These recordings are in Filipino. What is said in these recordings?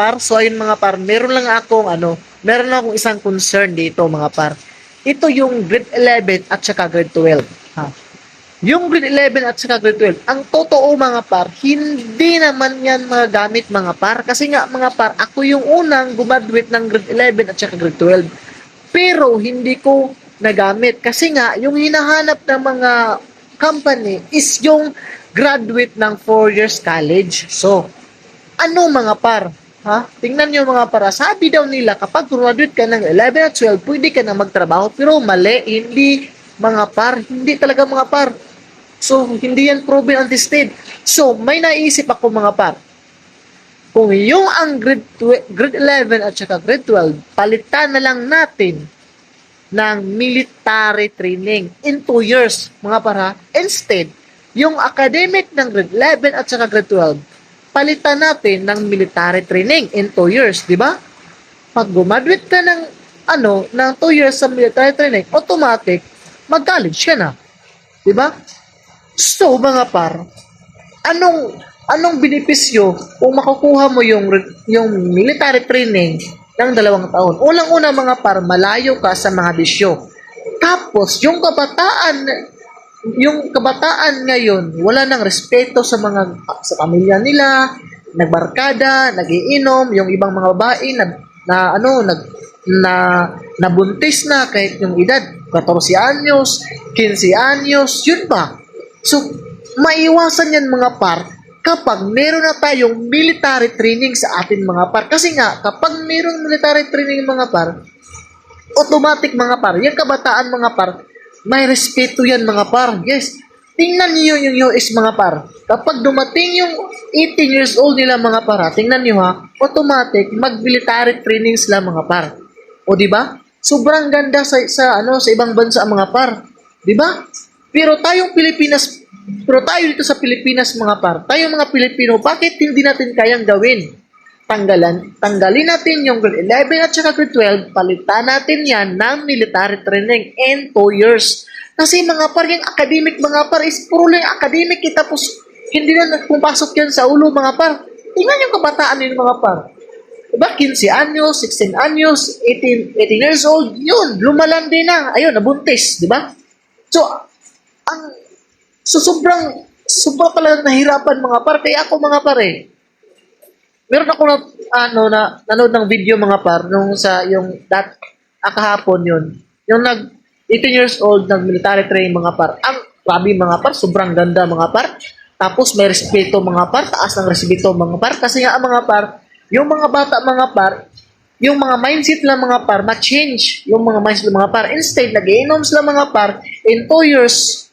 par. So ayun mga par, meron lang akong ano, meron lang akong isang concern dito mga par. Ito yung grade 11 at saka grade 12. Ha? Yung grade 11 at saka grade 12, ang totoo mga par, hindi naman yan mga gamit mga par. Kasi nga mga par, ako yung unang gumaduate ng grade 11 at saka grade 12. Pero hindi ko nagamit. Kasi nga, yung hinahanap ng mga company is yung graduate ng 4 years college. So, ano mga par? Ha? Tingnan nyo mga para. Sabi daw nila, kapag graduate ka ng 11 at 12, pwede ka na magtrabaho. Pero mali, hindi mga par. Hindi talaga mga par. So, hindi yan proven and tested. So, may naisip ako mga par. Kung yung ang grade, 12 grade 11 at saka grade 12, palitan na lang natin ng military training in 2 years, mga para. Instead, yung academic ng grade 11 at saka grade 12, palitan natin ng military training in 2 years, di ba? Pag gumaduate ka ng ano, ng 2 years sa military training, automatic, mag-college ka na. Di ba? So, mga par, anong anong benepisyo kung makukuha mo yung yung military training ng dalawang taon? Unang-una mga par, malayo ka sa mga bisyo. Tapos, yung kabataan, yung kabataan ngayon, wala nang respeto sa mga sa pamilya nila, nagbarkada, nagiinom, yung ibang mga babae na, na ano, nag na nabuntis na kahit yung edad 14 anyos, 15 anyos, yun ba? So, maiwasan yan mga par kapag meron na tayong military training sa atin mga par. Kasi nga, kapag meron military training mga par, automatic mga par, yung kabataan mga par, may respeto yan mga par. Yes, tingnan niyo yung US mga par. Kapag dumating yung 18 years old nila mga par, ha, tingnan niyo ha, automatic mag-military training sila mga par. O di ba? Sobrang ganda sa, sa ano sa ibang bansa mga par. Di ba? Pero tayong Pilipinas, pero tayo dito sa Pilipinas mga par, tayong mga Pilipino, bakit hindi natin kayang gawin? Tanggalan, tanggalin natin yung grade 11 at saka grade 12, palitan natin yan ng military training in 2 years. Kasi mga par, yung academic mga par is puro lang academic eh, tapos hindi na pumapasok yan sa ulo mga par. Tingnan yung kabataan nila mga par. Diba? 15 anyos, 16 anyos, 18, 18 years old, yun, lumalandi na. Ayun, nabuntis, di ba? So, ang, so sobrang, sobrang pala nahirapan mga par. Kaya ako mga pare, meron ako na, ano, na, nanood ng video mga par, nung sa, yung, that, ah, kahapon yun, yung nag, 18 years old, nag military training mga par. Ang, grabe mga par, sobrang ganda mga par. Tapos may respeto mga par, taas ng respeto mga par. Kasi nga mga par, yung mga bata mga par, yung mga mindset lang mga par, ma-change yung mga mindset ng mga par. Instead, nagiinom sila mga par, in 2 years,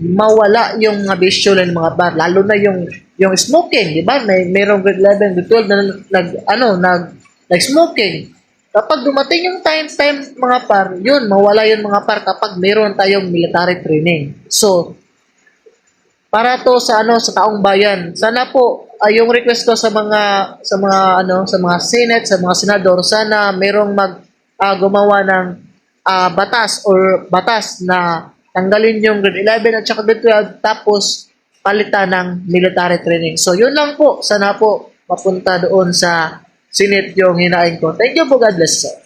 mawala yung mga ng mga par. Lalo na yung yung smoking, di ba? May mayroong grade 11, grade 12 na nag, ano, nag, nag-smoking. Kapag dumating yung time, time mga par, yun, mawala yun mga par kapag meron tayong military training. So, para to sa ano sa taong bayan. Sana po ay yung request ko sa mga sa mga ano sa mga senate, sa mga senador, sana merong mag ah, gumawa ng ah, batas or batas na tanggalin yung grade 11 at saka grade 12 tapos palitan ng military training. So yun lang po. Sana po mapunta doon sa Senate yung hinain ko. Thank you po. God bless. Sir.